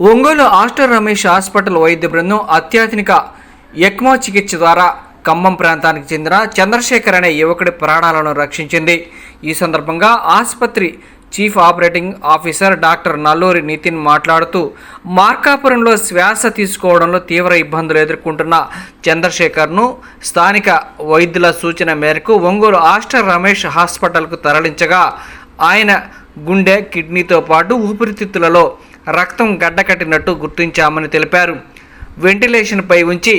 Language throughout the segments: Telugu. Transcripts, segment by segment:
ఒంగోలు ఆస్టర్ రమేష్ హాస్పిటల్ వైద్య బృందం అత్యాధునిక ఎక్మో చికిత్స ద్వారా ఖమ్మం ప్రాంతానికి చెందిన చంద్రశేఖర్ అనే యువకుడి ప్రాణాలను రక్షించింది. ఈ సందర్భంగా ఆసుపత్రి chief operating officer doctor Nalluri Nitin మాట్లాడుతూ మార్కాపురంలో శ్వాస తీసుకోవడంలో తీవ్ర ఇబ్బందులు ఎదుర్కొంటున్న చంద్రశేఖర్ను స్థానిక వైద్యుల సూచన మేరకు ఒంగోలు ఆస్టర్ రమేష్ హాస్పిటల్కు తరలించగా ఆయన గుండె కిడ్నీతో పాటు ఊపిరితిత్తులలో రక్తం గడ్డకట్టినట్టు గుర్తించామని తెలిపారు. వెంటిలేషన్పై ఉంచి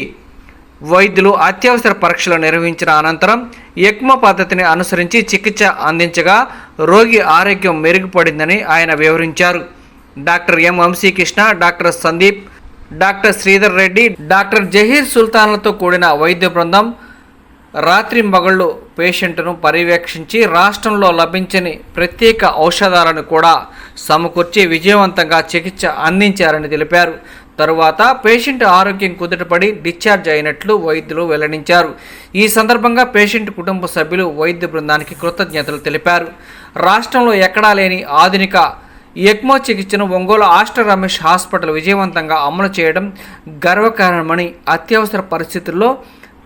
వైద్యులు అత్యవసర పరీక్షలు నిర్వహించిన అనంతరం ఎక్మో పద్ధతిని అనుసరించి చికిత్స అందించగా రోగి ఆరోగ్యం మెరుగుపడిందని ఆయన వివరించారు. Doctor M Vamsikrishna doctor Sandeep doctor Sridhar Reddy doctor Zaheer సుల్తాన్లతో కూడిన వైద్య బృందం రాత్రి మగళ్ళు పేషెంట్ను పర్యవేక్షించి రాష్ట్రంలో లభించని ప్రత్యేక ఔషధాలను కూడా సమకూర్చి విజయవంతంగా చికిత్స అందించారని తెలిపారు. తరువాత పేషెంట్ ఆరోగ్యం కుదుటపడి డిశ్చార్జ్ అయినట్లు వైద్యులు వెల్లడించారు. ఈ సందర్భంగా పేషెంట్ కుటుంబ సభ్యులు వైద్య బృందానికి కృతజ్ఞతలు తెలిపారు. రాష్ట్రంలో ఎక్కడా లేని ఆధునిక ఎక్మో చికిత్సను ఒంగోలు ఆస్టర్ రమేష్ హాస్పిటల్ విజయవంతంగా అమలు చేయడం గర్వకారణమని అత్యవసర పరిస్థితుల్లో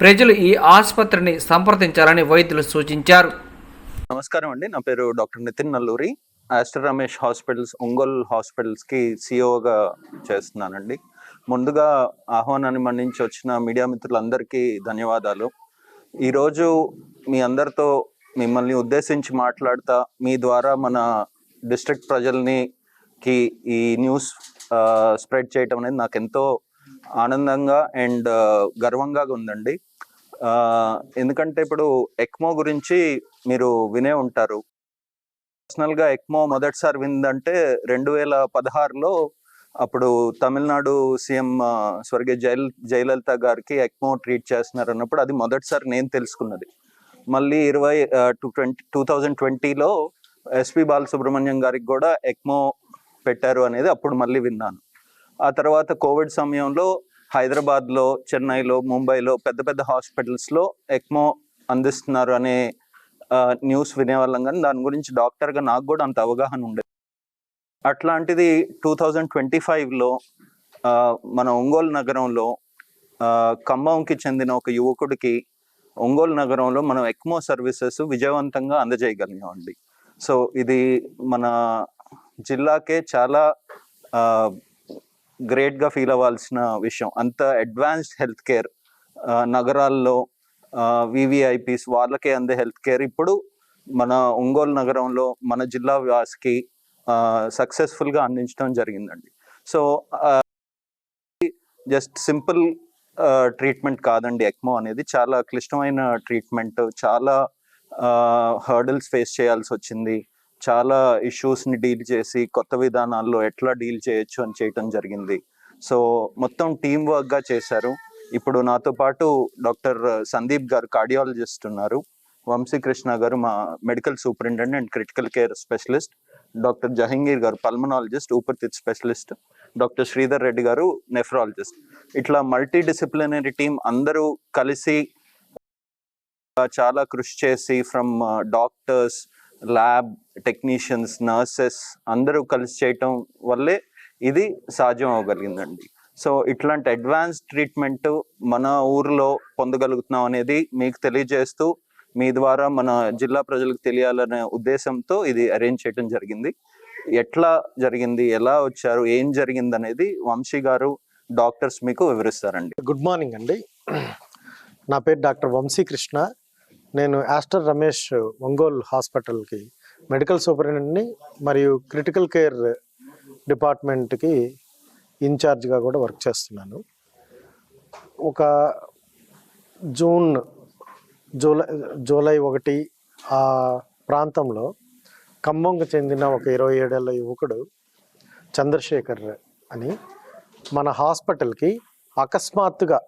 ప్రజలు ఈ ఆసుపత్రిని సంప్రదించాలని వైద్యులు సూచించారు. నమస్కారం అండి. నా పేరు doctor Nitin Nalluri. Aster Ramesh hospitals Ongole హాస్పిటల్స్కి సిఇఓగా చేస్తున్నానండి. ముందుగా ఆహ్వానాన్ని మన్నించి వచ్చిన మీడియా మిత్రులందరికీ ధన్యవాదాలు. ఈరోజు మీ అందరితో మిమ్మల్ని ఉద్దేశించి మాట్లాడుతా మీ ద్వారా మన డిస్ట్రిక్ట్ ప్రజల్ని కి ఈ న్యూస్ స్ప్రెడ్ చేయటం అనేది నాకు ఎంతో ఆనందంగా అండ్ గర్వంగా ఉందండి. ఎందుకంటే ఇప్పుడు ఎక్మో గురించి మీరు వినే ఉంటారు. పర్సనల్గా ఎక్మో మొదటిసారి విందంటే రెండు వేల పదహారులో అప్పుడు తమిళనాడు సీఎం స్వర్గీయ జయల జయలలిత గారికి ఎక్మో ట్రీట్ చేస్తున్నారు అన్నప్పుడు అది మొదటిసారి నేను తెలుసుకున్నది. మళ్ళీ ఇరవై టూ ట్వంటీ టూ థౌజండ్ ట్వంటీలో ఎస్పి బాలసుబ్రహ్మణ్యం గారికి కూడా ఎక్మో పెట్టారు అనేది అప్పుడు మళ్ళీ విన్నాను. ఆ తర్వాత కోవిడ్ సమయంలో హైదరాబాద్లో చెన్నైలో ముంబైలో పెద్ద పెద్ద హాస్పిటల్స్లో ఎక్మో అందిస్తున్నారు అనే న్యూస్ వినేవాళ్ళం కానీ దాని గురించి డాక్టర్గా నాకు కూడా అంత అవగాహన ఉండేది. అట్లాంటిది టూ థౌజండ్ ట్వంటీ ఫైవ్లో మన ఒంగోలు నగరంలో ఖమ్మంకి చెందిన ఒక యువకుడికి ఒంగోలు నగరంలో మనం ఎక్మో సర్వీసెస్ విజయవంతంగా అందజేయగలిగామండి. సో ఇది మన జిల్లాకే చాలా గ్రేట్గా గ్రేట్గా ఫీల్ అవ్వాల్సిన విషయం. అంత అడ్వాన్స్డ్ హెల్త్ కేర్ నగరాల్లో వివిఐపీస్ వాళ్ళకే అందే హెల్త్ కేర్ ఇప్పుడు మన ఒంగోలు నగరంలో మన జిల్లా వాసికి సక్సెస్ఫుల్గా అందించడం జరిగిందండి. సో జస్ట్ సింపుల్ ట్రీట్మెంట్ కాదండి. ఎక్మో అనేది చాలా క్లిష్టమైన ట్రీట్మెంట్ చాలా హర్డల్స్ ఫేస్ చేయాల్సి వచ్చింది. చాలా ఇష్యూస్ని డీల్ చేసి కొత్త విధానాల్లో ఎట్లా డీల్ చేయొచ్చు అని చేయటం జరిగింది. సో మొత్తం టీం వర్క్గా చేశారు. ఇప్పుడు నాతో పాటు డాక్టర్ సందీప్ గారు కార్డియాలజిస్ట్ ఉన్నారు. వంశీకృష్ణ గారు మా medical superintendent and critical care specialist. Doctor Jahangir గారు పల్మనాలజిస్ట్ ఊపిరితిత్ స్పెషలిస్ట్. డాక్టర్ శ్రీధర్ రెడ్డి గారు నెఫ్రాలజిస్ట్. ఇట్లా మల్టీ డిసిప్లినరీ టీం అందరూ కలిసి చాలా కృషి చేసి from doctors lab technicians nurses అందరూ కలిసి చేయటం వల్లే ఇది సాధ్యం అవ్వగలిగిందండి సో ఇట్లాంటి అడ్వాన్స్ ట్రీట్మెంట్ మన ఊర్లో పొందగలుగుతున్నాం అనేది మీకు తెలియజేస్తూ మీ ద్వారా మన జిల్లా ప్రజలకు తెలియాలనే ఉద్దేశంతో ఇది అరేంజ్ చేయడం జరిగింది. ఎట్లా జరిగింది ఎలా వచ్చారు ఏం జరిగింది అనేది వంశీ గారు డాక్టర్స్ మీకు వివరిస్తారండి. గుడ్ మార్నింగ్ అండి. నా పేరు డాక్టర్ వంశీకృష్ణ నేను ఆస్టర్ రమేష్ ఒంగోల్ హాస్పిటల్కి మెడికల్ సూపరింటెండెంట్ని మరియు క్రిటికల్ కేర్ డిపార్ట్మెంట్కి ఇన్ఛార్జ్గా కూడా వర్క్ చేస్తున్నాను. ఒక జూన్ జూలై జూలై ఒకటి ఆ ప్రాంతంలో ఖమ్మంకు చెందిన ఒక ఇరవై ఏడేళ్ళ యువకుడు చంద్రశేఖర్ అని మన హాస్పిటల్కి అకస్మాత్తుగా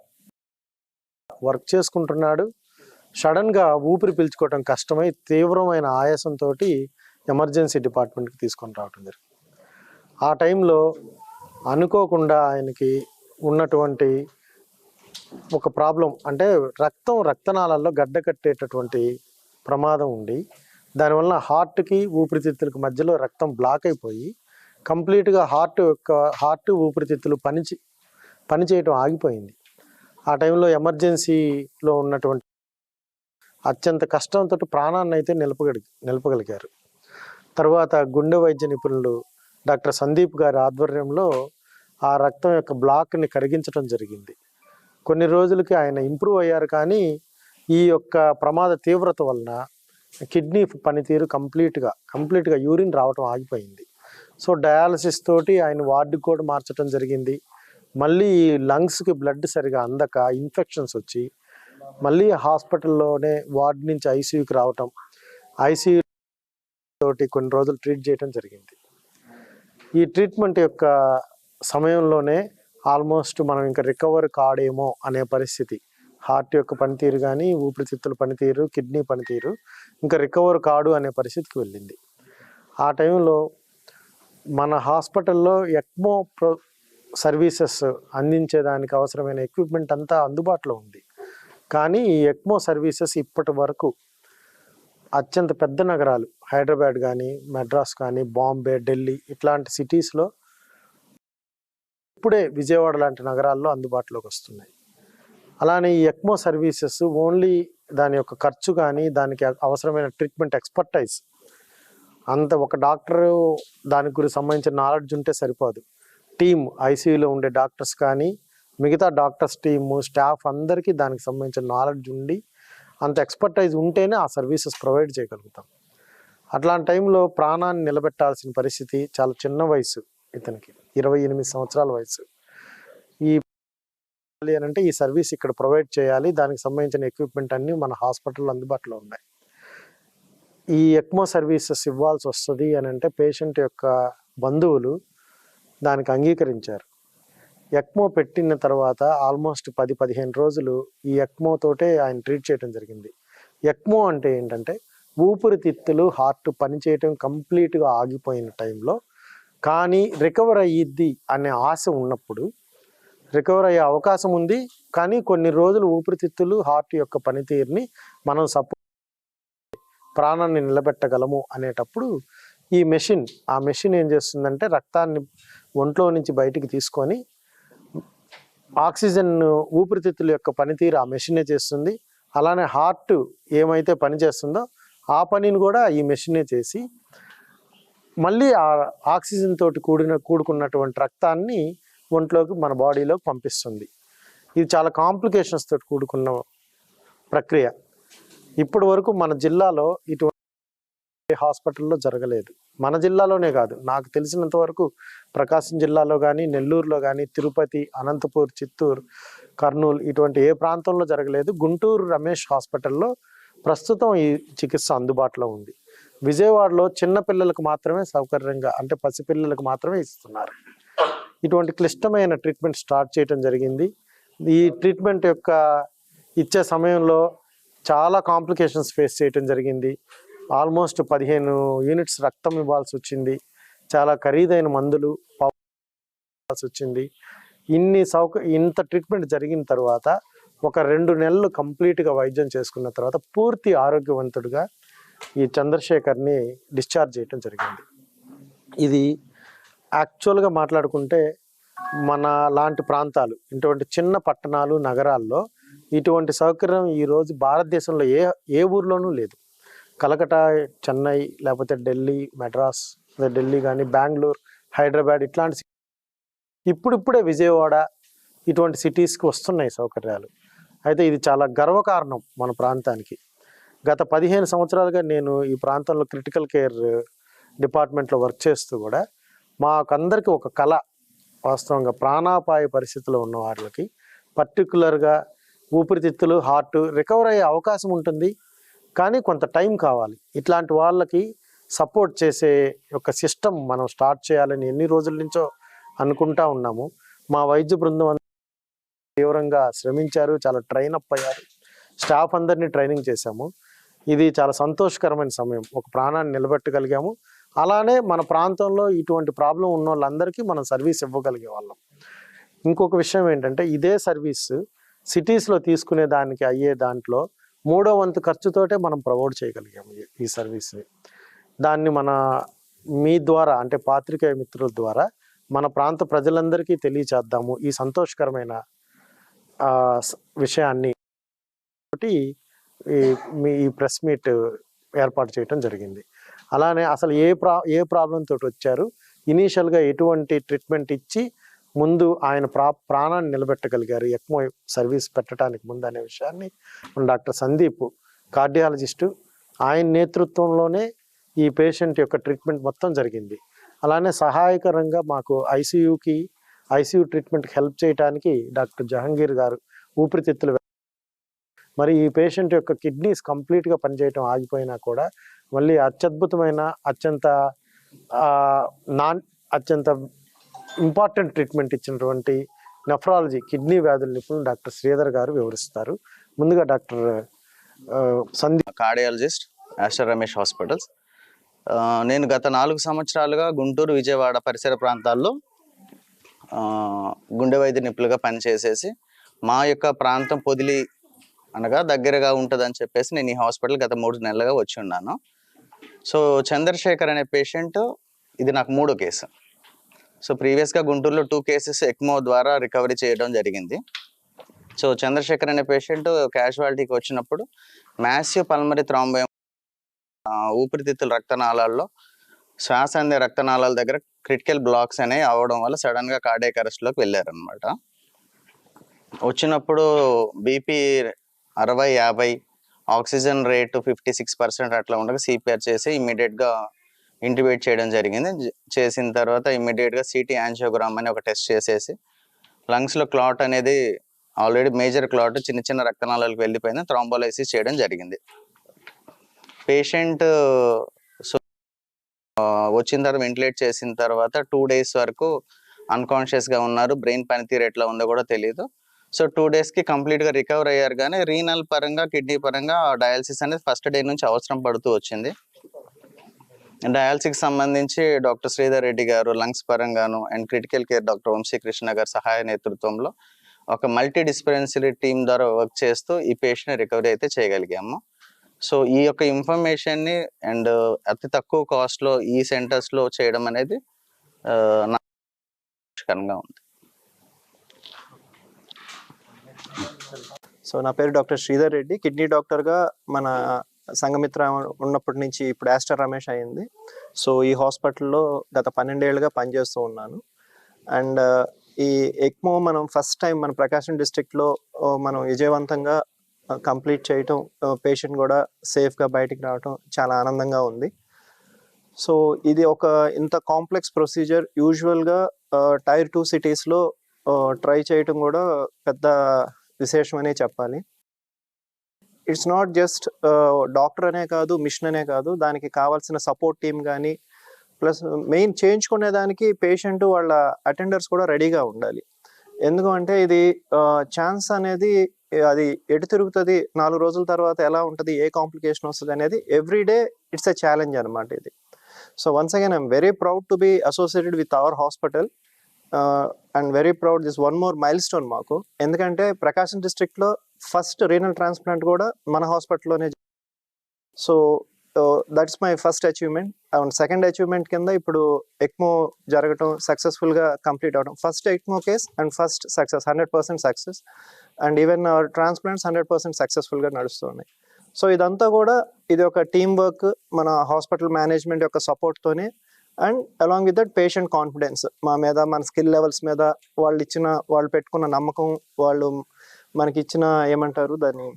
వర్క్ చేసుకుంటున్నాడు. సడన్గా ఊపిరి పీల్చుకోవడం కష్టమై తీవ్రమైన ఆయాసంతో ఎమర్జెన్సీ డిపార్ట్మెంట్కి తీసుకొని రావటం జరిగింది. ఆ టైంలో అనుకోకుండా ఆయనకి ఉన్నటువంటి ఒక ప్రాబ్లం అంటే రక్తం రక్తనాళాల్లో గడ్డ కట్టేటటువంటి ప్రమాదం ఉండి దానివల్ల హార్ట్కి ఊపిరితిత్తులకి మధ్యలో రక్తం బ్లాక్ అయిపోయి కంప్లీట్గా హార్ట్ యొక్క హార్ట్ ఊపిరితిత్తులు పని పనిచేయటం ఆగిపోయింది. ఆ టైంలో ఎమర్జెన్సీలో ఉన్నటువంటి అత్యంత కష్టంతో ప్రాణాన్ని అయితే నిలపగలి నిలపగలిగారు. తర్వాత గుండె వైద్య నిపుణులు డాక్టర్ సందీప్ గారి ఆధ్వర్యంలో ఆ రక్తం యొక్క బ్లాక్ని కరిగించడం జరిగింది. కొన్ని రోజులకి ఆయన ఇంప్రూవ్ అయ్యారు కానీ ఈ యొక్క ప్రమాద తీవ్రత వలన కిడ్నీ పనితీరు కంప్లీట్గా కంప్లీట్గా యూరిన్ రావటం ఆగిపోయింది. సో డయాలసిస్ తోటి ఆయన వార్డు కూడా మార్చడం జరిగింది. మళ్ళీ ఈ లంగ్స్కి బ్లడ్ సరిగా అందక ఇన్ఫెక్షన్స్ వచ్చి మళ్ళీ హాస్పిటల్లోనే వార్డ్ నుంచి ఐసీయూకి రావటం ఐసీయూ తోటి కొన్ని రోజులు ట్రీట్ చేయడం జరిగింది. ఈ ట్రీట్మెంట్ యొక్క సమయంలోనే ఆల్మోస్ట్ మనం ఇంకా రికవర్ కాడేమో అనే పరిస్థితి. హార్ట్ యొక్క పనితీరు కానీ ఊపిరితిత్తుల పనితీరు కిడ్నీ పనితీరు ఇంకా రికవర్ కాడు అనే పరిస్థితికి వెళ్ళింది. ఆ టైంలో మన హాస్పిటల్లో ఎక్మో ప్రో సర్వీసెస్ అందించేదానికి అవసరమైన ఎక్విప్మెంట్ అంతా అందుబాటులో ఉంది. కానీ ఈ ఎక్మో సర్వీసెస్ ఇప్పటి వరకు అత్యంత పెద్ద నగరాలు హైదరాబాద్ కానీ మెడ్రాస్ కానీ బాంబే ఢిల్లీ ఇట్లాంటి సిటీస్లో ఇప్పుడే విజయవాడ లాంటి నగరాల్లో అందుబాటులోకి వస్తున్నాయి. అలానే ఈ ఎక్మో సర్వీసెస్ ఓన్లీ దాని యొక్క ఖర్చు కానీ దానికి అవసరమైన ట్రీట్మెంట్ ఎక్స్పర్టైజ్ అంత ఒక డాక్టర్ దాని గురించి సంబంధించిన నాలెడ్జ్ ఉంటే సరిపోదు. టీమ్ ఐసీయూలో ఉండే డాక్టర్స్ కానీ మిగతా డాక్టర్స్ టీము స్టాఫ్ అందరికీ దానికి సంబంధించిన నాలెడ్జ్ ఉండి అంత ఎక్స్పర్టైజ్ ఉంటేనే ఆ సర్వీసెస్ ప్రొవైడ్ చేయగలుగుతాం. అట్లాంటి టైంలో ప్రాణాన్ని నిలబెట్టాల్సిన పరిస్థితి చాలా చిన్న వయసు ఇతనికి ఇరవై ఎనిమిది సంవత్సరాల వయసు ఈ అని అంటే ఈ సర్వీస్ ఇక్కడ ప్రొవైడ్ చేయాలి దానికి సంబంధించిన ఎక్విప్మెంట్ అన్నీ మన హాస్పిటల్ అందుబాటులో ఉన్నాయి. ఈ ఎక్మో సర్వీసెస్ ఇవ్వాల్సి వస్తుంది అని అంటే పేషెంట్ యొక్క బంధువులు దానికి అంగీకరించారు. ఎక్మో పెట్టిన తర్వాత ఆల్మోస్ట్ పది పదిహేను రోజులు ఈ ఎక్మో తోటే ఆయన ట్రీట్ చేయడం జరిగింది. ఎక్మో అంటే ఏంటంటే ఊపిరితిత్తులు హార్ట్ పనిచేయటం కంప్లీట్గా ఆగిపోయిన టైంలో కానీ రికవర్ అయ్యిద్ది అనే ఆశ ఉన్నప్పుడు రికవర్ అయ్యే అవకాశం ఉంది కానీ కొన్ని రోజులు ఊపిరితిత్తులు హార్ట్ యొక్క పనితీరుని మనం సపో ప్రాణాన్ని నిలబెట్టగలము అనేటప్పుడు ఈ మెషిన్ ఆ మెషిన్ ఏం చేస్తుందంటే రక్తాన్ని ఒంట్లో నుంచి బయటికి తీసుకొని ఆక్సిజన్ ఊపిరితిత్తుల యొక్క పనితీరు ఆ మెషినే చేస్తుంది. అలానే హార్ట్ ఏమైతే పని చేస్తుందో ఆ పనిని కూడా ఈ మెషినే చేసి మళ్ళీ ఆ ఆక్సిజన్ తోటి కూడిన కూడుకున్నటువంటి రక్తాన్ని ఒంట్లోకి మన బాడీలోకి పంపిస్తుంది. ఇది చాలా కాంప్లికేషన్స్ తోటి కూడుకున్న ప్రక్రియ. ఇప్పటి వరకు మన జిల్లాలో ఇటువంటి హాస్పిటల్లో జరగలేదు. మన జిల్లాలోనే కాదు. నాకు తెలిసినంత వరకు ప్రకాశం జిల్లాలో కానీ నెల్లూరులో కానీ తిరుపతి అనంతపూర్ చిత్తూరు కర్నూలు ఇటువంటి ఏ ప్రాంతంలో జరగలేదు. గుంటూరు రమేష్ హాస్పిటల్లో ప్రస్తుతం ఈ చికిత్స అందుబాటులో ఉంది. విజయవాడలో చిన్నపిల్లలకు మాత్రమే సౌకర్యంగా అంటే పసిపిల్లలకు మాత్రమే ఇస్తున్నారు. ఇటువంటి క్లిష్టమైన ట్రీట్మెంట్ స్టార్ట్ చేయడం జరిగింది. ఈ ట్రీట్మెంట్ యొక్క ఇచ్చే సమయంలో చాలా కాంప్లికేషన్స్ ఫేస్ చేయటం జరిగింది. ఆల్మోస్ట్ పదిహేను యూనిట్స్ రక్తం ఇవ్వాల్సి వచ్చింది. చాలా ఖరీదైన మందులు ఇవ్వాల్సి వచ్చింది. ఇన్ని సౌక ఇంత ట్రీట్మెంట్ జరిగిన తర్వాత ఒక రెండు నెలలు కంప్లీట్గా వైద్యం చేసుకున్న తర్వాత పూర్తి ఆరోగ్యవంతుడిగా ఈ చంద్రశేఖర్ని డిశ్చార్జ్ చేయడం జరిగింది. ఇది యాక్చువల్గా మాట్లాడుకుంటే మన లాంటి ప్రాంతాలు ఇటువంటి చిన్న పట్టణాలు నగరాల్లో ఇటువంటి సౌకర్యం ఈరోజు భారతదేశంలో ఏ ఏ ఊర్లోనూ లేదు. కలకటా చెన్నై లేకపోతే ఢిల్లీ మెడ్రాస్ అదే ఢిల్లీ కానీ బెంగళూరు హైదరాబాద్ ఇట్లాంటి ఇప్పుడిప్పుడే విజయవాడ ఇటువంటి సిటీస్కి వస్తున్నాయి సౌకర్యాలు. అయితే ఇది చాలా గర్వకారణం మన ప్రాంతానికి. గత పదిహేను సంవత్సరాలుగా నేను ఈ ప్రాంతంలో క్రిటికల్ కేర్ డిపార్ట్మెంట్లో వర్క్ చేస్తూ కూడా మాకందరికి ఒక కళ వాస్తవంగా ప్రాణాపాయ పరిస్థితిలో ఉన్న వాళ్ళకి పర్టికులర్గా ఊపిరితిత్తులు హార్ట్ రికవర్ అయ్యే అవకాశం ఉంటుంది. కానీ కొంత టైం కావాలి. ఇట్లాంటి వాళ్ళకి సపోర్ట్ చేసే ఒక సిస్టమ్ మనం స్టార్ట్ చేయాలని ఎన్ని రోజుల నుంచో అనుకుంటా ఉన్నాము. మా వైద్య బృందం అంతా తీవ్రంగా శ్రమించారు చాలా ట్రైన్ అప్ అయ్యారు. స్టాఫ్ అందరినీ ట్రైనింగ్ చేశాము. ఇది చాలా సంతోషకరమైన సమయం. ఒక ప్రాణాన్ని నిలబెట్టగలిగాము. అలానే మన ప్రాంతంలో ఇటువంటి ప్రాబ్లం ఉన్న వాళ్ళందరికీ మనం సర్వీస్ ఇవ్వగలిగే వాళ్ళం. ఇంకొక విషయం ఏంటంటే ఇదే సర్వీస్ సిటీస్లో తీసుకునే దానికి అయ్యే దాంట్లో మూడో వంతు ఖర్చుతోటే మనం ప్రమోట్ చేయగలిగాము ఈ- సర్వీస్ని. దాన్ని మన మీ ద్వారా అంటే పాత్రికేయ మిత్రుల ద్వారా మన ప్రాంత ప్రజలందరికీ తెలియచేద్దాము ఈ సంతోషకరమైన విషయాన్ని. ఈ మీ ఈ ప్రెస్ మీట్ ఏర్పాటు చేయడం జరిగింది. అలానే అసలు ఏ ప్రా ఏ ప్రాబ్లంతో తోటి వచ్చారు? ఇనీషియల్గా ఎటువంటి ట్రీట్మెంట్ ఇచ్చి ముందు ఆయన ప్రా ప్రాణాన్ని నిలబెట్టగలిగారు. ఎక్మో సర్వీస్ పెట్టడానికి ముందు అనే విషయాన్ని మన డాక్టర్ సందీప్ కార్డియాలజిస్టు ఆయన నేతృత్వంలోనే ఈ పేషెంట్ యొక్క ట్రీట్మెంట్ మొత్తం జరిగింది. అలానే సహాయకరంగా మాకు ఐసీయూకి ఐసీయూ ట్రీట్మెంట్కి హెల్ప్ చేయడానికి డాక్టర్ జహంగీర్ గారు ఊపిరితిత్తులు మరి ఈ పేషెంట్ యొక్క కిడ్నీస్ కంప్లీట్గా పనిచేయటం ఆగిపోయినా కూడా మళ్ళీ అత్యద్భుతమైన అత్యంత నాన్ అత్యంత ఇంపార్టెంట్ ట్రీట్మెంట్ ఇచ్చినటువంటి నెఫ్రాలజీ కిడ్నీ వ్యాధుల నిపుణులు డాక్టర్ శ్రీధర్ గారు వివరిస్తారు. ముందుగా డాక్టర్ ఆ, Sandeep cardiologist Aster Ramesh hospitals. నేను గత నాలుగు సంవత్సరాలుగా గుంటూరు విజయవాడ పరిసర ప్రాంతాల్లో గుండె వైద్య నిపుణులుగా పనిచేసేసి మా యొక్క ప్రాంతం పొదిలి అనగా దగ్గరగా ఉంటుందని చెప్పేసి నేను ఈ హాస్పిటల్ గత మూడు నెలలుగా వచ్చి ఉన్నాను. సో చంద్రశేఖర్ అనే పేషెంట్ ఇది నాకు మూడో కేసు. సో ప్రీవియస్గా గుంటూరులో టూ కేసెస్ ఎక్మో ద్వారా రికవరీ చేయడం జరిగింది. సో చంద్రశేఖర్ అనే పేషెంట్ క్యాజువాలిటీకి వచ్చినప్పుడు మ్యాసివ్ పల్మరీ థ్రాంబోయం ఊపిరితిత్తుల రక్తనాళాల్లో శ్వాస అందే రక్తనాళాల దగ్గర క్రిటికల్ బ్లాక్స్ అనేవి అవడం వల్ల సడన్గా కార్డియక్ అరెస్ట్ వెళ్ళారనమాట వచ్చినప్పుడు బీపీ అరవై యాభై oxygen rate fifty six percent అట్లా ఉండగా సిపిఆర్ చేసి ఇమీడియట్గా ఇంటిబేట్ చేయడం జరిగింది. చేసిన తర్వాత ఇమ్మీడియట్గా సిటీ యాంజియోగ్రామ్ అని ఒక టెస్ట్ చేసేసి లంగ్స్లో క్లాట్ అనేది ఆల్రెడీ మేజర్ క్లాట్ చిన్న చిన్న రక్తనాళాలకు వెళ్ళిపోయింది. థ్రాంబోలైసిస్ చేయడం జరిగింది. పేషెంట్ సో వచ్చిన తర్వాత వెంటిలేట్ చేసిన తర్వాత టూ డేస్ వరకు అన్కాన్షియస్గా ఉన్నారు. బ్రెయిన్ పనితీరు ఎట్లా ఉందో కూడా తెలియదు సో టూ డేస్కి కంప్లీట్గా రికవర్ అయ్యారు కానీ రీనల్ పరంగా కిడ్నీ పరంగా డయాలసిస్ అనేది ఫస్ట్ డే నుంచి అవసరం పడుతూ వచ్చింది. డయాలసిస్ సంబంధించి డాక్టర్ శ్రీధర్ రెడ్డి గారు lungs పరంగాను and critical care doctor Vamsikrishna గారు సహాయ నేతృత్వంలో ఒక మల్టీ డిస్పెన్సరీ టీమ్ ద్వారా వర్క్ చేస్తూ ఈ పేషెంట్ రికవరీ అయితే చేయగలిగాము. సో ఈ యొక్క ఇన్ఫర్మేషన్ని అండ్ అతి తక్కువ కాస్ట్లో ఈ సెంటర్స్లో చేయడం అనేది నా ఉంది. సో నా పేరు డాక్టర్ శ్రీధర్ రెడ్డి. కిడ్నీ డాక్టర్గా మన సంఘమిత్ర ఉన్నప్పటి నుంచి ఇప్పుడు యాస్టర్ రమేష్ అయింది. సో ఈ హాస్పిటల్లో గత పన్నెండేళ్ళుగా పనిచేస్తూ ఉన్నాను. అండ్ ఈ ఎక్మో మనం ఫస్ట్ టైం మన ప్రకాశం డిస్ట్రిక్ట్లో మనం విజయవంతంగా కంప్లీట్ చేయటం పేషెంట్ కూడా సేఫ్గా బయటికి రావటం చాలా ఆనందంగా ఉంది. సో ఇది ఒక ఇంత కాంప్లెక్స్ ప్రొసీజర్ యూజువల్గా టైర్ టూ సిటీస్లో ట్రై చేయటం కూడా పెద్ద విశేషమనే చెప్పాలి. ఇట్స్ నాట్ జస్ట్ డాక్టర్ అనే కాదు మిషన్ అనే కాదు దానికి కావాల్సిన సపోర్ట్ టీమ్ కానీ ప్లస్ మెయిన్ చేయించుకునే దానికి పేషెంట్ వాళ్ళ అటెండర్స్ కూడా రెడీగా ఉండాలి. ఎందుకంటే ఇది ఛాన్స్ అనేది అది ఎటు తిరుగుతుంది నాలుగు రోజుల తర్వాత ఎలా ఉంటుంది ఏ కాంప్లికేషన్ వస్తుంది అనేది every day it's a challenge అనమాట ఇది. So once again I'm very proud to be associated with our hospital and very proud this one more milestone మాకు. ఎందుకంటే ప్రకాశం డిస్ట్రిక్ట్లో ఫస్ట్ రీనల్ ట్రాన్స్ప్లాంట్ కూడా మన హాస్పిటల్లోనే so that's my first achievement and second achievement కింద ఇప్పుడు ఎక్మో జరగటం సక్సెస్ఫుల్గా కంప్లీట్ అవడం first ECMO case and first success hundred percent success and even our transplants hundred percent సక్సెస్ఫుల్గా నడుస్తున్నాయి. సో ఇదంతా కూడా ఇది ఒక టీమ్ వర్క్ మన హాస్పిటల్ మేనేజ్మెంట్ యొక్క సపోర్ట్తోనే and along with that patient confidence మా మీద మన స్కిల్ లెవెల్స్ మీద వాళ్ళు ఇచ్చిన వాళ్ళు పెట్టుకున్న నమ్మకం వాళ్ళు మనకి ఇచ్చిన ఏమంటారు దాన్ని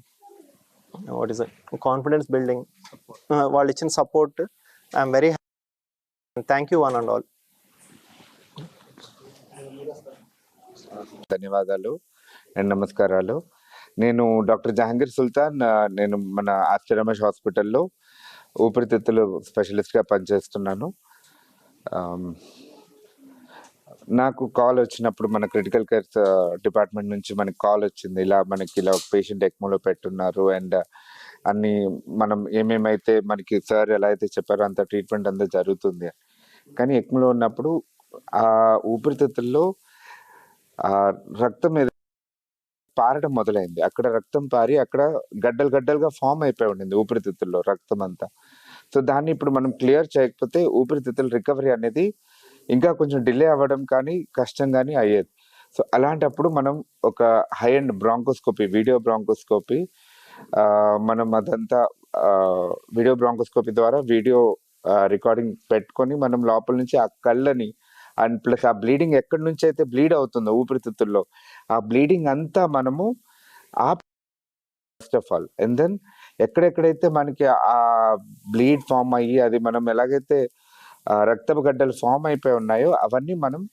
వాట్ ఇస్ కాన్ఫిడెన్స్ బిల్డింగ్ వాళ్ళు ఇచ్చిన support I'm very thank you one and all ధన్యవాదాలు అండ్ నమస్కారాలు. నేను డాక్టర్ జహాంగీర్ సుల్తాన్ నేను మన ఆస్టర్ రమేష్ హాస్పిటల్లో ఊపిరితిత్తులు స్పెషలిస్ట్గా పనిచేస్తున్నాను. నాకు కాల్ వచ్చినప్పుడు మన క్రిటికల్ కేర్ డిపార్ట్మెంట్ నుంచి మనకి కాల్ వచ్చింది. ఇలా మనకి ఇలా పేషెంట్ ఎక్మోలో పెట్టున్నారు అండ్ అన్ని మనం ఏమేమైతే మనకి సార్ ఎలా అయితే చెప్పారో అంత ట్రీట్మెంట్ అంతా జరుగుతుంది. కానీ ఎక్మోలో ఉన్నప్పుడు ఆ ఊపిరితిత్తుల్లో ఆ రక్తం మీద పారడం మొదలైంది. అక్కడ రక్తం పారి అక్కడ గడ్డలు గడ్డలుగా ఫామ్ అయిపోయి ఉండింది ఊపిరితిత్తుల్లో రక్తం అంతా. సో దాన్ని ఇప్పుడు మనం క్లియర్ చేయకపోతే ఊపిరితిత్తుల రికవరీ అనేది ఇంకా కొంచెం డిలే అవ్వడం కానీ కష్టం కానీ అయ్యేది. సో అలాంటప్పుడు మనం ఒక high end bronchoscopy video bronchoscopy మనం అదంతా వీడియో బ్రాంకోస్కోపీ ద్వారా వీడియో రికార్డింగ్ పెట్టుకొని మనం లోపల నుంచి ఆ కళ్ళని అండ్ ప్లస్ ఆ బ్లీడింగ్ ఎక్కడి నుంచి అయితే బ్లీడ్ అవుతుందో ఊపిరితిత్తుల్లో ఆ బ్లీడింగ్ అంతా మనము ఆ first of all. And then ఎక్కడెక్కడైతే మనకి ఆ బ్లీడ్ ఫామ్ అయ్యి అది మనం ఎలాగైతే రక్తపు గడ్డలు ఫామ్ అయిపోయి ఉన్నాయో అవన్నీ మనం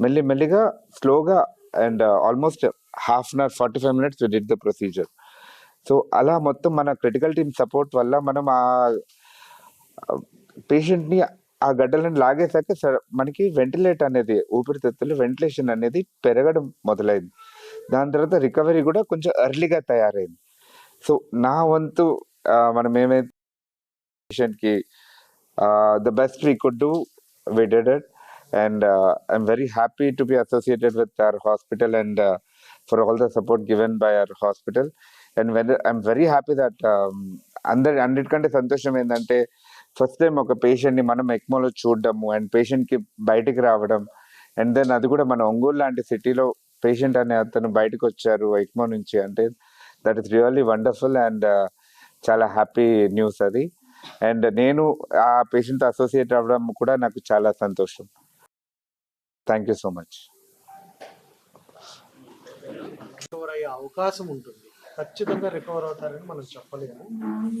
మెల్లి మెల్లిగా స్లోగా and almost half an hour forty five minutes we did the procedure so అలా మొత్తం మన క్రిటికల్ టీమ్ సపోర్ట్ వల్ల మనం ఆ పేషెంట్ని ఆ గడ్డలను లాగేశాక మనకి వెంటిలేట్ అనేది ఊపిరితిత్తులు వెంటిలేషన్ అనేది పెరగడం మొదలైంది. దాని తర్వాత రికవరీ కూడా కొంచెం ఎర్లీగా తయారైంది. సో నా వంతు మనం ఏమైతే పేషెంట్కి the best we could do we did it and I'm very happy to be associated with our hospital and for all the support given by our hospital and when I'm very happy that అందరి అన్నిటికంటే సంతోషం ఏంటంటే ఫస్ట్ టైం ఒక పేషెంట్ని మనం ఎక్మోలో చూడడము అండ్ పేషెంట్కి బయటికి రావడం. అండ్ దెన్ అది కూడా మన ఒంగోలు లాంటి సిటీలో పేషెంట్ అనే అతను బయటకు వచ్చారు ఎక్మో నుంచి. అంటే that is really wonderful and చాలా హ్యాపీ న్యూస్ అది. అండ్ నేను ఆ పేషెంట్ అసోసియేట్ అవ్వడం కూడా నాకు చాలా సంతోషం. Thank you so much. Recover అయ్యే అవకాశం ఉంటుంది. ఖచ్చితంగా రికవర్ అవుతారని మనం చెప్పలేము.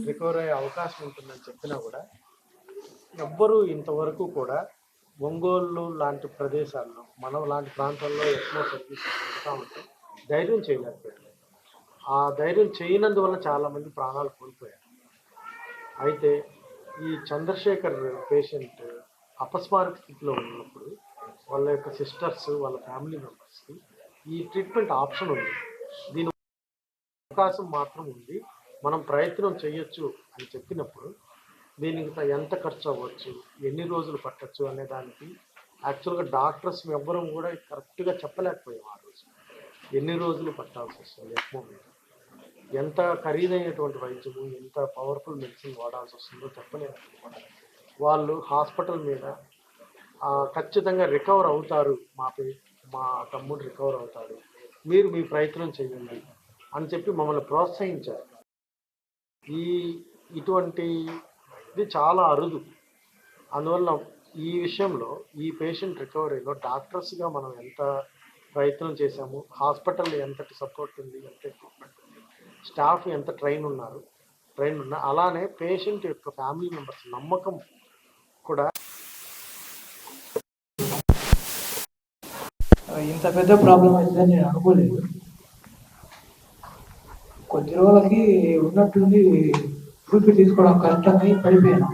రికవర్ అయ్యే అవకాశం ఉంటుందని చెప్పినా కూడా ఎవ్వరూ ఇంతవరకు కూడా ఒంగోలు లాంటి ప్రదేశాల్లో మనం లాంటి ప్రాంతాల్లో ఎక్కువ సర్వీస్ పెడతా ఉంటే ధైర్యం చేయలేకపోయారు. ఆ ధైర్యం చేయనందువల్ల చాలామంది ప్రాణాలు కోల్పోయారు. అయితే ఈ చంద్రశేఖర్ పేషెంట్ అపస్మారక స్థితిలో ఉన్నప్పుడు వాళ్ళ యొక్క సిస్టర్స్ వాళ్ళ ఫ్యామిలీ మెంబర్స్కి ఈ ట్రీట్మెంట్ ఆప్షన్ ఉంది. దీని అవకాశం మాత్రం ఉంది. మనం ప్రయత్నం చేయొచ్చు అని చెప్పినప్పుడు దీనికి ఎంత ఖర్చు అవ్వచ్చు ఎన్ని రోజులు పట్టచ్చు అనే దానికి యాక్చువల్గా డాక్టర్స్ ఎవ్వరం కూడా కరెక్ట్గా చెప్పలేకపోయాం ఆ రోజు. ఎన్ని రోజులు పట్టాల్సి వస్తుంది ఎక్కువ మీద ఎంత ఖరీదైనటువంటి వైద్యము ఎంత పవర్ఫుల్ మెడిసిన్ వాడాల్సి వస్తుందో చెప్పలేము వాళ్ళు హాస్పిటల్ మీద ఖచ్చితంగా రికవర్ అవుతారు మా పే మా తమ్ముడు రికవర్ అవుతాడు. మీరు మీ ప్రయత్నం చేయండి అని చెప్పి మమ్మల్ని ప్రోత్సహించారు. ఈ ఇటువంటి ఇది చాలా అరుదు. అందువల్ల ఈ విషయంలో ఈ పేషెంట్ రికవరీలో డాక్టర్స్గా మనం ఎంత ప్రయత్నం చేశాము హాస్పిటల్ ఎంతటి సపోర్ట్ ఉంది ఎంత ఎక్విప్మెంట్ ఉంది స్టాఫ్ ఎంత ట్రైన్ ఉన్నారు ట్రైన్ ఉన్నా అలానే పేషెంట్ యొక్క ఫ్యామిలీ మెంబర్స్ నమ్మకం కూడా. ఇంత పెద్ద ప్రాబ్లం అవుతుందని నేను అనుకోలేదు. కొద్ది రోజులకి ఉన్నట్టుండి ప్రూఫ్ తీసుకోవడం కష్టమై పడిపోయాను.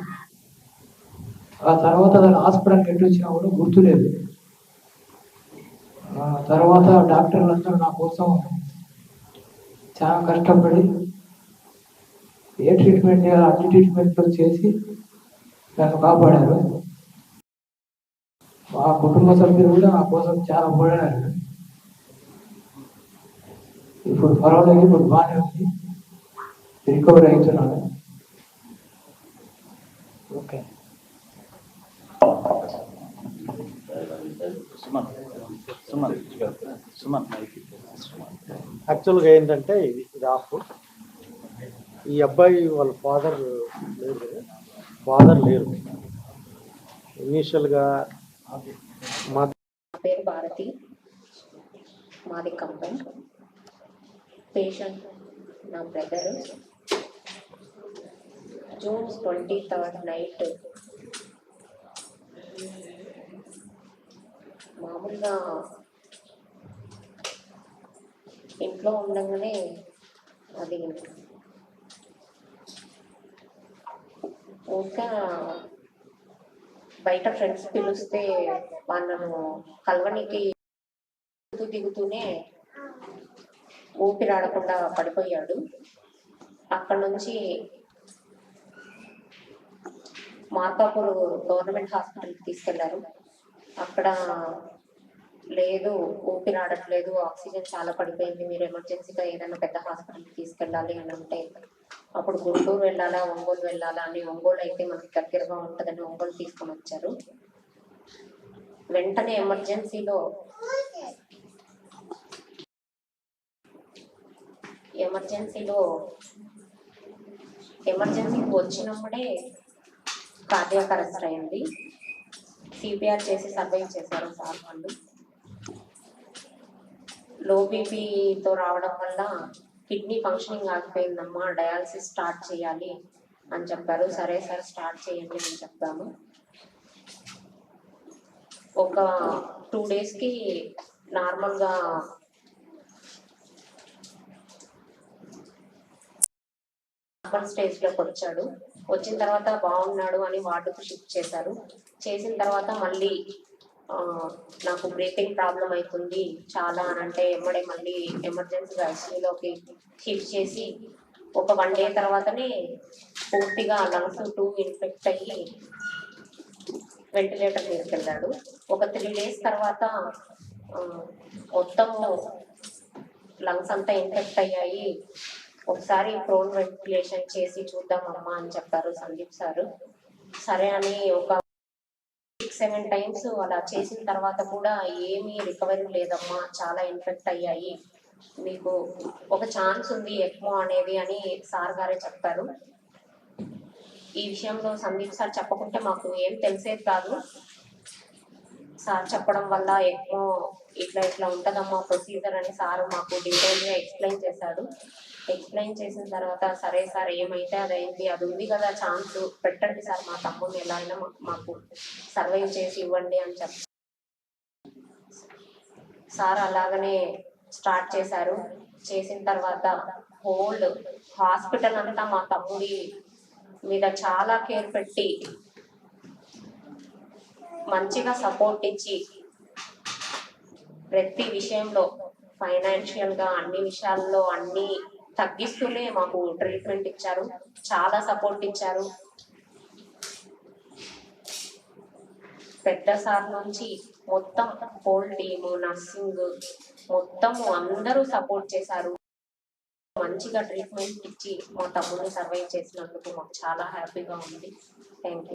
ఆ తర్వాత దాని హాస్పిటల్కి ఎట్టు వచ్చినా కూడా గుర్తులేదు. తర్వాత తర్వాత డాక్టర్లందరూ నా కోసం చాలా కష్టపడి ఏ ట్రీట్మెంట్ చేయాలో అన్ని ట్రీట్మెంట్లు చేసి నన్ను కాపాడారు మా కుటుంబ సభ్యులు కూడా నా కోసం చాలా పోరాడారు ఇప్పుడు పర్వాలేదు ఇప్పుడు బాగానే ఉంది రికవర్ అవుతున్నాను ఓకే యాక్చువల్గా ఏంటంటే ఇది ఇది ఆఫ్ ఈ అబ్బాయి వాళ్ళ ఫాదర్ లేరు ఫాదర్ లేరు. ఇనీషియల్గా మా పేరు భారతి. మాది కంపెనీ. పేషెంట్ నా brother June twenty third night మామూలుగా ఇంట్లో ఉండగానే అది ఇంకా బయట ఫ్రెండ్స్ పిలిస్తే వాళ్ళను కలవనికి దిగుతూనే ఊపిరాడకుండా పడిపోయాడు. అక్కడ నుంచి మార్కాపూర్ గవర్నమెంట్ హాస్పిటల్కి తీసుకెళ్ళారు. అక్కడ లేదు ఊపిరి ఆడట్లేదు ఆక్సిజన్ చాలా పడిపోయింది మీరు ఎమర్జెన్సీగా ఏదైనా పెద్ద హాస్పిటల్కి తీసుకెళ్ళాలి అని అంటే అప్పుడు గుంటూరు వెళ్ళాలా ఒంగోలు వెళ్ళాలా అని ఒంగోలు అయితే మనకి దగ్గరగా ఉంటుందని ఒంగోలు తీసుకొని వచ్చారు. వెంటనే ఎమర్జెన్సీలో ఎమర్జెన్సీలో ఎమర్జెన్సీకి వచ్చినప్పుడే కార్డియాక్ అరెస్ట్ అయింది. సిపిఆర్ చేసి సర్వైవ్ చేశారు సార్ వాళ్ళు. లో బీపీతో రావడం వల్ల కిడ్నీ ఫంక్షనింగ్ ఆగిపోయిందమ్మా డయాలసిస్ స్టార్ట్ చేయాలి అని చెప్పారు. సరే సార్ స్టార్ట్ చేయండి అని చెప్పాము. ఒక టూ డేస్కి నార్మల్గా నార్మల్ స్టేజ్లోకి వచ్చాడు. వచ్చిన తర్వాత బాగున్నాడు అని వార్డుకు షిఫ్ట్ చేశారు. చేసిన తర్వాత మళ్ళీ నాకు బ్రీతింగ్ ప్రాబ్లం అవుతుంది చాలా అని అంటే ఎమ్మడే మళ్ళీ ఎమర్జెన్సీగా ఐసీయూలోకి షిఫ్ట్ చేసి ఒక వన్ డే తర్వాతనే పూర్తిగా లంగ్స్ టూ ఇన్ఫెక్ట్ అయ్యి వెంటిలేటర్ తీసుకెళ్ళాడు. ఒక త్రీ డేస్ తర్వాత ఆ, మొత్తము లంగ్స్ అంతా ఇన్ఫెక్ట్ అయ్యాయి. ఒకసారి ప్రోన్ వెంటిలేషన్ చేసి చూద్దామమ్మా అని చెప్పారు సందీప్ సార్. సరే అని ఒక సెవెన్ టైమ్స్ అలా చేసిన తర్వాత కూడా ఏమీ రికవరీ లేదమ్మా. చాలా ఇన్ఫెక్ట్ అయ్యాయి. మీకు ఒక ఛాన్స్ ఉంది ఎక్మో అనేది అని సార్ గారే చెప్పారు. ఈ విషయంలో సందీప్ సార్ చెప్పకుంటే మాకు ఏం తెలిసేది కాదు. సార్ చెప్పడం వల్ల ఎక్మో ఇట్లా ఇట్లా ఉంటుందమ్మా ప్రొసీజర్ అని సార్ మాకు డీటెయిల్గా ఎక్స్ప్లెయిన్ చేశాడు. ఎక్స్ప్లెయిన్ చేసిన తర్వాత సరే సార్ ఏమైతే అది అయింది అది ఉంది కదా ఛాన్స్ పెట్టండి సార్ మా తమ్ముడిని ఎలా అయినా మాకు సర్వైవ్ చేసి ఇవ్వండి అని చెప్పి. సార్ అలాగనే స్టార్ట్ చేశారు. చేసిన తర్వాత హోల్ హాస్పిటల్ అంతా మా తమ్ముడి మీద చాలా కేర్ పెట్టి మంచిగా సపోర్ట్ ఇచ్చి ప్రతి విషయంలో ఫైనాన్షియల్గా అన్ని విషయాల్లో అన్ని తగ్గిస్తూనే మాకు ట్రీట్మెంట్ ఇచ్చారు. చాలా సపోర్ట్ ఇచ్చారు. పెద్ద సార్ నుంచి మొత్తం హోల్ టీము నర్సింగ్ మొత్తం అందరూ సపోర్ట్ చేశారు. మంచిగా ట్రీట్మెంట్ ఇచ్చి మా తమ్ముడిని సర్వైవ్ చేసినందుకు మాకు చాలా హ్యాపీగా ఉంది. Thank you